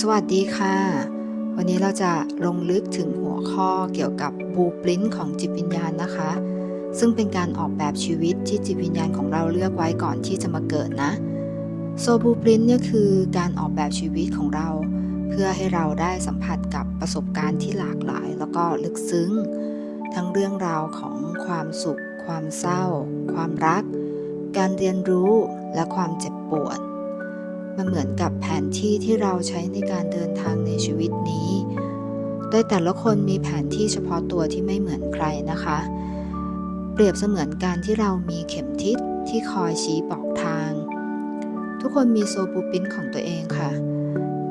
สวัสดีค่ะ วันนี้เราจะลงลึกถึงหัวข้อเกี่ยวกับบูปริ้นของจิตวิญญาณนะคะ ซึ่งเป็นการออกแบบชีวิตที่จิตวิญญาณของเราเลือกไว้ก่อนที่จะมาเกิดนะโซบูปริ้นเนี่ยคือการออกแบบชีวิตของเรา เพื่อให้เราได้สัมผัสกับประสบการณ์ที่หลากหลาย แล้วก็ลึกซึ้ง ทั้งเรื่องราวของความสุข ความเศร้า ความรัก การเรียนรู้และความเจ็บปวด มันเหมือนกับแผนที่ที่เราใช้ในการเดินทางในชีวิตนี้ โดยแต่ละคนมีแผนที่เฉพาะตัวที่ไม่เหมือนใครนะคะ เปรียบเสมือนการที่เรามีเข็มทิศที่คอยชี้บอกทาง ทุกคนมีโซบูปินของตัวเองค่ะ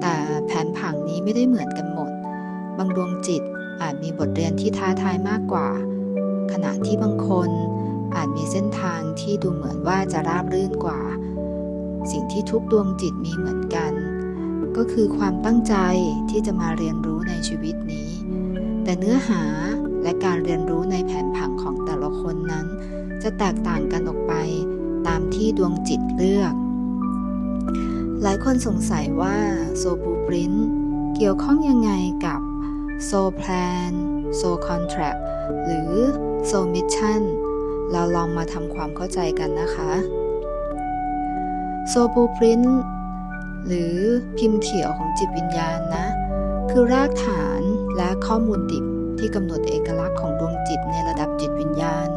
แต่แผนผังนี้ไม่ได้เหมือนกันหมด บางดวงจิตอาจมีบทเรียนที่ท้าทายมากกว่า ขณะที่บางคนอาจมีเส้นทางที่ดูเหมือนว่าจะราบรื่นกว่า สิ่งที่ทุกดวงจิตมีเหมือนกัน ก็คือความตั้งใจที่จะมาเรียนรู้ในชีวิตนี้ แต่เนื้อหาและการเรียนรู้ในแผนผังของแต่ละคนนั้น จะแตกต่างกันออกไปตามที่ดวงจิตเลือก หลายคนสงสัยว่าโซบูปรินเกี่ยวข้องยังไงกับโซแพลนโซคอนแทรคหรือโซมิชชั่นเราลองมาทำความเข้าใจกันนะคะ โซบูปรินหรือพิมพ์เขียวของจิตวิญญาณนะ คือรากฐานและข้อมูลดิบที่กำหนดเอกลักษณ์ของดวงจิตในระดับจิตวิญญาณ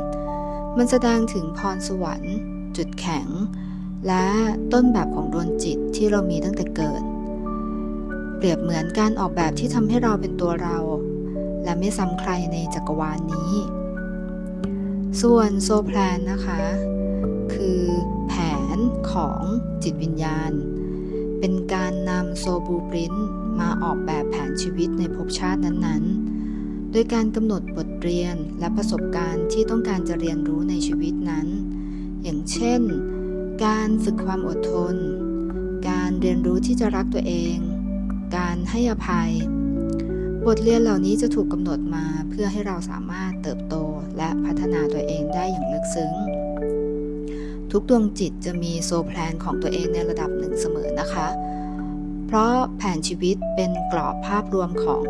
มันแสดงถึงพรสวรรค์ จุดแข็ง และต้นแบบของดวงจิตที่เรามีตั้งแต่เกิด เปรียบเหมือนการออกแบบที่ทำให้เราเป็นตัวเรา และไม่ซ้ำใครในจักรวาลนนี้ ส่วนโซแพลนนะคะ คือแผ นของจิตวิญญาณ เป็นการนำโซบูปรินมาออกแบบแผนชีวิตในภพชาตินั้นๆ โดยการกำหนดบทเรียนและประสบการณ์ที่ต้องการจะเรียนรู้ในชีวิตนั้น อย่างเช่น การฝึกความอดทน การเรียนรู้ที่จะรักตัวเอง การให้อภัย บทเรียนเหล่านี้จะถูกกำหนดมาเพื่อให้เราสามารถเติบโตและพัฒนาตัวเองได้อย่างลึกซึ้ง ทุกดวงจิตจะมีโซแพลนของตัวเองในระดับหนึ่งเสมอนะคะ เพราะแผนชีวิตเป็นกรอบภาพรวมของ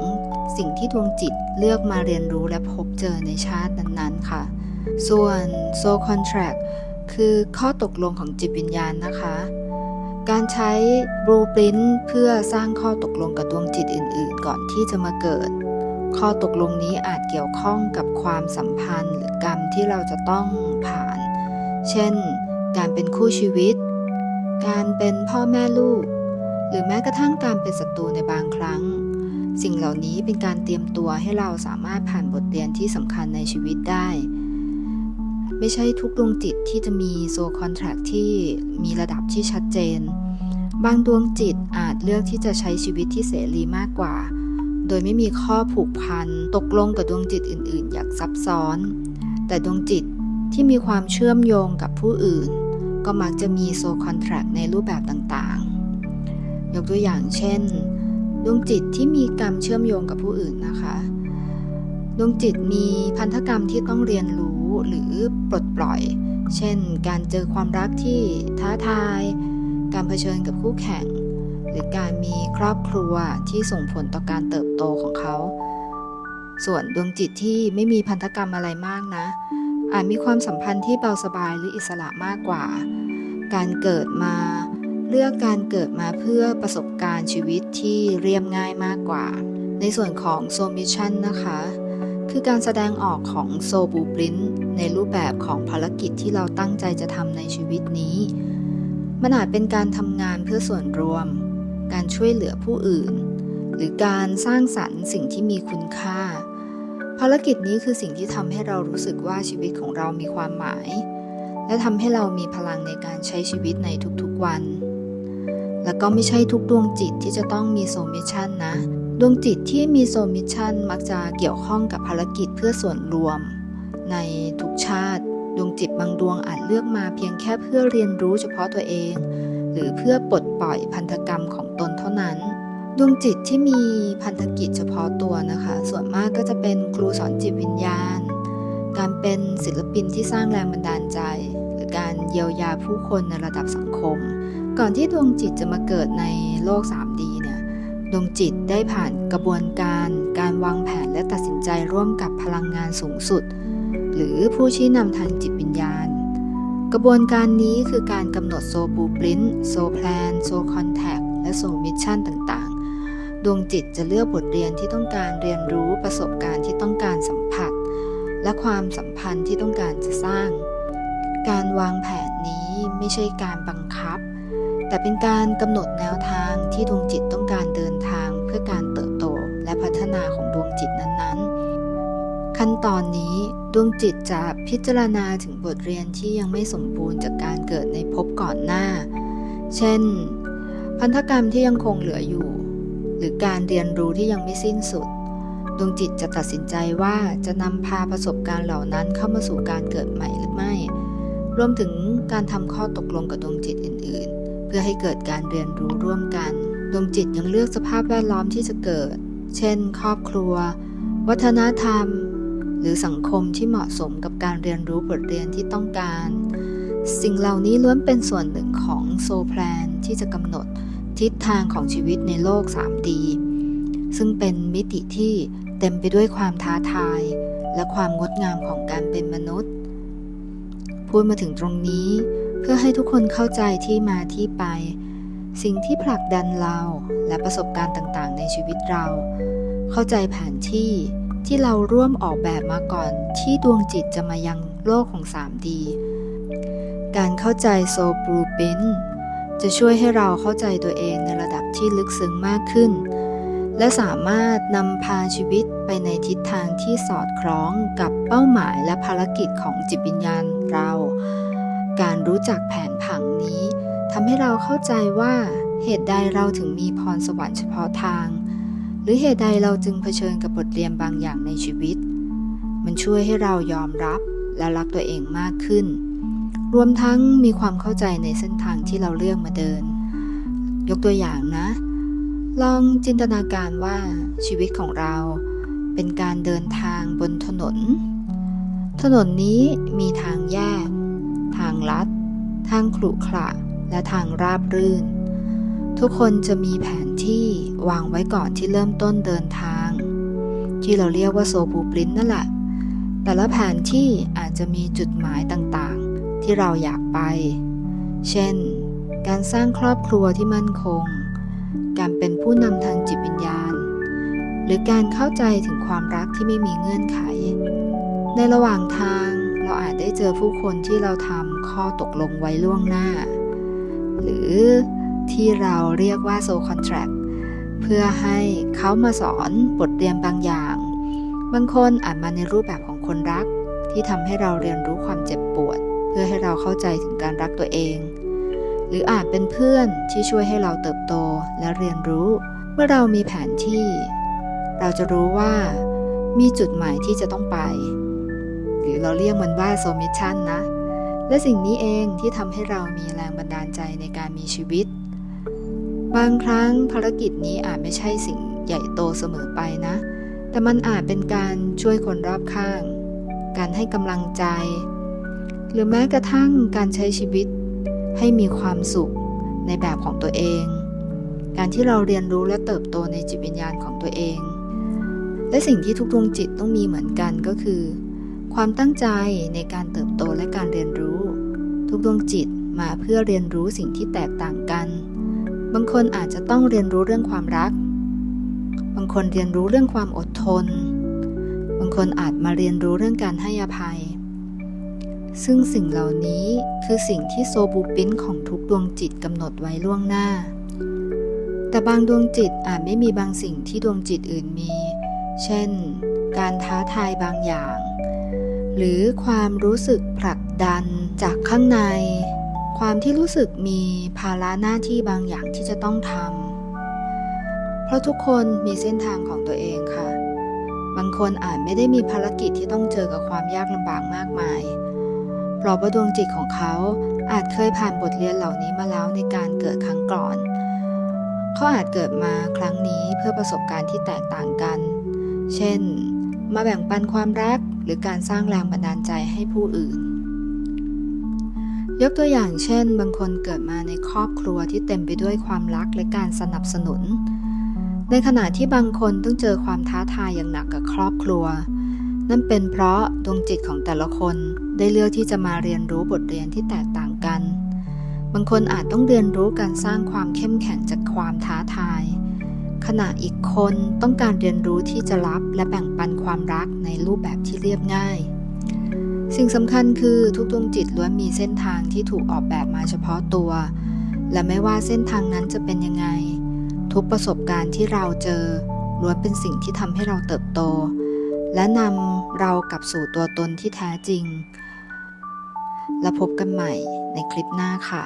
สิ่งที่ดวงจิตเลือกมาเรียนรู้และพบเจอในชาตินั้นๆค่ะ ส่วนโซคอนแทรคคือข้อตกลงของจิตวิญญาณนะคะ การใช้บลูปรินเพื่อสร้างข้อตกลงกับดวงจิตอื่น ๆ ก่อนที่จะมาเกิด ข้อตกลงนี้อาจเกี่ยวข้องกับความสัมพันธ์หรือกรรมที่เราจะต้องผ่าน เช่น การเป็นคู่ชีวิต การเป็นพ่อแม่ลูก หรือแม้กระทั่งการเป็นศัตรูในบางครั้ง สิ่งเหล่านี้เป็นการเตรียมตัวให้เราสามารถผ่านบทเรียนที่สำคัญในชีวิตได้ ไม่ใช่ทุกดวงจิตที่จะมีโซคอนแทรคที่มีระดับที่ชัดเจน บางดวงจิตอาจเลือกที่จะใช้ชีวิตที่เสรีมากกว่า โดยไม่มีข้อผูกพันตกลงกับดวงจิตอื่น ๆ อย่างซับซ้อน แต่ดวงจิตที่มีความเชื่อมโยงกับผู้อื่น ก็มักจะมีโซคอนแทรคในรูปแบบต่างๆ ยกตัวอย่างเช่น ดวงจิตที่มีกรรมเชื่อมโยงกับผู้อื่นนะคะ ดวงจิตมีพันธกรรมที่ต้องเรียนรู้หรือปลดปล่อย เช่น การเจอความรักที่ท้าทาย การเผชิญกับคู่แข่ง หรือการมีครอบครัวที่ส่งผลต่อการเติบโตของเขา ส่วนดวงจิตที่ไม่มีพันธกรรมอะไรมากนะ อาจมีความสัมพันธ์ที่เบาสบายหรืออิสระมากกว่า การเกิดมา เลือกการเกิดมาเพื่อประสบการณ์ชีวิตที่เรียบง่ายมากกว่า ในส่วนของโซมิชชั่นนะคะ คือการแสดงออกของโซบูปรินในรูปแบบของภารกิจที่เราตั้งใจจะทำในชีวิตนี้ มันอาจเป็นการทำงานเพื่อส่วนรวม การช่วยเหลือผู้อื่น หรือการสร้างสรรค์สิ่งที่มีคุณค่า ภารกิจนี้คือสิ่งที่ทำให้เรารู้สึกว่าชีวิตของเรามีความหมาย และทำให้เรามีพลังในการใช้ชีวิตในทุกๆวัน แล้วก็ไม่ใช่ทุกดวงจิตที่จะต้องมีโซมิชชั่นนะ ดวงจิตที่มีโซมิชชั่นมักจะเกี่ยวข้องกับภารกิจเพื่อส่วนรวม ในทุกชาติ ดวงจิตบางดวงอาจเลือกมาเพียงแค่เพื่อเรียนรู้เฉพาะตัวเอง หรือเพื่อปลดปล่อยพันธกรรมของตนเท่านั้น ดวงจิตที่มีพันธกิจเฉพาะตัวนะคะ ส่วนมากก็จะเป็นครูสอนจิตวิญญาณ การเป็นศิลปินที่สร้างแรงบันดาลใจ หรือการเยียวยาผู้คนในระดับสังคม ก่อนที่ดวงจิตจะมาเกิดในโลก 3D เนี่ยดวงจิตได้ผ่านกระบวนการ การวางแผนและตัดสินใจร่วมกับพลังงานสูงสุด หรือผู้ชี้นำทางจิตวิญญาณ กระบวนการนี้คือการกำหนดโซบูปริ้นโซแพลนโซคอนแทคและโซมิชชั่นต่าง ดวงจิตจะเลือกบทเรียนที่ต้องการเรียนรู้ประสบการณ์ที่ต้องการสัมผัส และความสัมพันธ์ที่ต้องการจะสร้าง การวางแผนนี้ไม่ใช่การบังคับ แต่เป็นการกำหนดแนวทางที่ดวงจิตต้องการเดินทางเพื่อการเติบโตและพัฒนาของดวงจิตนั้นๆ ขั้นตอนนี้ดวงจิตจะพิจารณาถึงบทเรียนที่ยังไม่สมบูรณ์จากการเกิดในภพก่อนหน้า เช่น พันธกรรมที่ยังคงเหลืออยู่ หรือการเรียนรู้ที่ยังไม่สิ้นสุด ดวงจิตจะตัดสินใจว่าจะนำพาประสบการณ์เหล่านั้นเข้ามาสู่การเกิดใหม่หรือไม่ รวมถึงการทำข้อตกลงกับดวงจิตอื่น ๆ เพื่อให้เกิดการเรียนรู้ร่วมกัน ดวงจิตยังเลือกสภาพแวดล้อมที่จะเกิด เช่น ครอบครัว วัฒนธรรม หรือสังคมที่เหมาะสมกับการเรียนรู้บทเรียนที่ต้องการ สิ่งเหล่านี้ล้วนเป็นส่วนหนึ่งของโซแพลนที่จะกำหนด ทิศทางของชีวิตในโลก 3D ซึ่งเป็นมิติที่เต็มไปด้วยความท้าทาย และความงดงามของการเป็นมนุษย์ พูดมาถึงตรงนี้ เพื่อให้ทุกคนเข้าใจที่มาที่ไป สิ่งที่ผลักดันเราและประสบการณ์ต่างๆ ในชีวิตเรา เข้าใจแผนที่ที่เราร่วมออกแบบมาก่อนที่ดวงจิตจะมายังโลกของ 3D การเข้าใจโซบลูปิน จะช่วยให้เราเข้าใจตัวเองในระดับที่ลึกซึ้งมากขึ้น และสามารถนำพาชีวิตไปในทิศทางที่สอดคล้องกับเป้าหมายและภารกิจของจิตวิญญาณเรา การรู้จักแผนผังนี้ทำให้เราเข้าใจว่าเหตุใดเราถึงมีพรสวรรค์เฉพาะทาง หรือเหตุใดเราจึงเผชิญกับบทเรียนบางอย่างในชีวิต มันช่วยให้เรายอมรับและรักตัวเองมากขึ้น รวมทั้งมีความเข้าใจในเส้นทางที่เราเลือกมาเดิน ยกตัวอย่างนะ ลองจินตนาการว่าชีวิตของเราเป็นการเดินทางบนถนน ถนนนี้มีทางแยก ทางลัด ทางขรุขระ และทางราบรื่น ทุกคนจะมีแผนที่วางไว้ก่อนที่เริ่มต้นเดินทาง ที่เราเรียกว่าโซบูปรินนั่นแหละ แต่ละแผนที่อาจจะมีจุดหมายต่าง ที่เราอยากไป เช่น การสร้างครอบครัวที่มั่นคง การเป็นผู้นำทางจิตวิญญาณ หรือการเข้าใจถึงความรักที่ไม่มีเงื่อนไข ในระหว่างทางเราอาจได้เจอผู้คนที่เราทำข้อตกลงไว้ล่วงหน้า หรือที่เราเรียกว่าโซคอนแท c t เพื่อให้เขามาสอนบทเรียนบางอย่าง บางคนอาจมาในรูปแบบของคนรักที่ทำให้เราเรียนรู้ความเจ็บปวด พื่อให้เราเข้าใจถึงการรักตัวเอง หรืออาจเป็นเพื่อนที่ช่วยให้เราเติบโตและเรียนรู้ เมื่อเรามีแผนที่ เราจะรู้ว่า มีจุดหมายที่จะต้องไป หรือเราเรียกมันว่าโซมิชชั่นนะ และสิ่งนี้เองที่ทำให้เรามีแรงบันดาลใจในการมีชีวิต บางครั้งภารกิจนี้อาจไม่ใช่สิ่งใหญ่โตเสมอไปนะ แต่มันอาจเป็นการช่วยคนรอบข้าง การให้กำลังใจ หรือแม้กระทั่งการใช้ชีวิตให้มีความสุขในแบบของตัวเอง การที่เราเรียนรู้และเติบโตในจิตวิญญาณของตัวเอง และสิ่งที่ทุกดวงจิตต้องมีเหมือนกันก็คือ ความตั้งใจในการเติบโตและการเรียนรู้ ทุกดวงจิตมาเพื่อเรียนรู้สิ่งที่แตกต่างกัน บางคนอาจจะต้องเรียนรู้เรื่องความรัก บางคนเรียนรู้เรื่องความอดทน บางคนอาจมาเรียนรู้เรื่องการให้อภัย ซึ่งสิ่งเหล่านี้คือสิ่งที่โซบูปินของทุกดวงจิตกำหนดไว้ล่วงหน้า แต่บางดวงจิตอาจไม่มีบางสิ่งที่ดวงจิตอื่นมี เช่น การท้าทายบางอย่าง หรือความรู้สึกผลักดันจากข้างใน ความที่รู้สึกมีภาระหน้าที่บางอย่างที่จะต้องทำ เพราะทุกคนมีเส้นทางของตัวเองค่ะ บางคนอาจไม่ได้มีภารกิจที่ต้องเจอกับความยากลำบากมากมาย เพราะว่าดวงจิตของเขาอาจเคยผ่านบทเรียนเหล่านี้มาแล้วในการเกิดครั้งก่อน เขาอาจเกิดมาครั้งนี้เพื่อประสบการณ์ที่แตกต่างกัน เช่น มาแบ่งปันความรักหรือการสร้างแรงบันดาลใจให้ผู้อื่น ยกตัวอย่างเช่น บางคนเกิดมาในครอบครัวที่เต็มไปด้วยความรักและการสนับสนุน ในขณะที่บางคนต้องเจอความท้าทายอย่างหนักกับครอบครัว นั่นเป็นเพราะดวงจิตของแต่ละคน ได้เลือกที่จะมาเรียนรู้บทเรียนที่แตกต่างกัน บางคนอาจต้องเรียนรู้การสร้างความเข้มแข็งจากความท้าทาย ขณะอีกคนต้องการเรียนรู้ที่จะรับและแบ่งปันความรักในรูปแบบที่เรียบง่าย สิ่งสำคัญคือทุกดวงจิตล้วนมีเส้นทางที่ถูกออกแบบมาเฉพาะตัว และไม่ว่าเส้นทางนั้นจะเป็นยังไง ทุกประสบการณ์ที่เราเจอล้วนเป็นสิ่งที่ทำให้เราเติบโต และนำเรากลับสู่ตัวตนที่แท้จริง แล้วพบกันใหม่ในคลิปหน้าค่ะ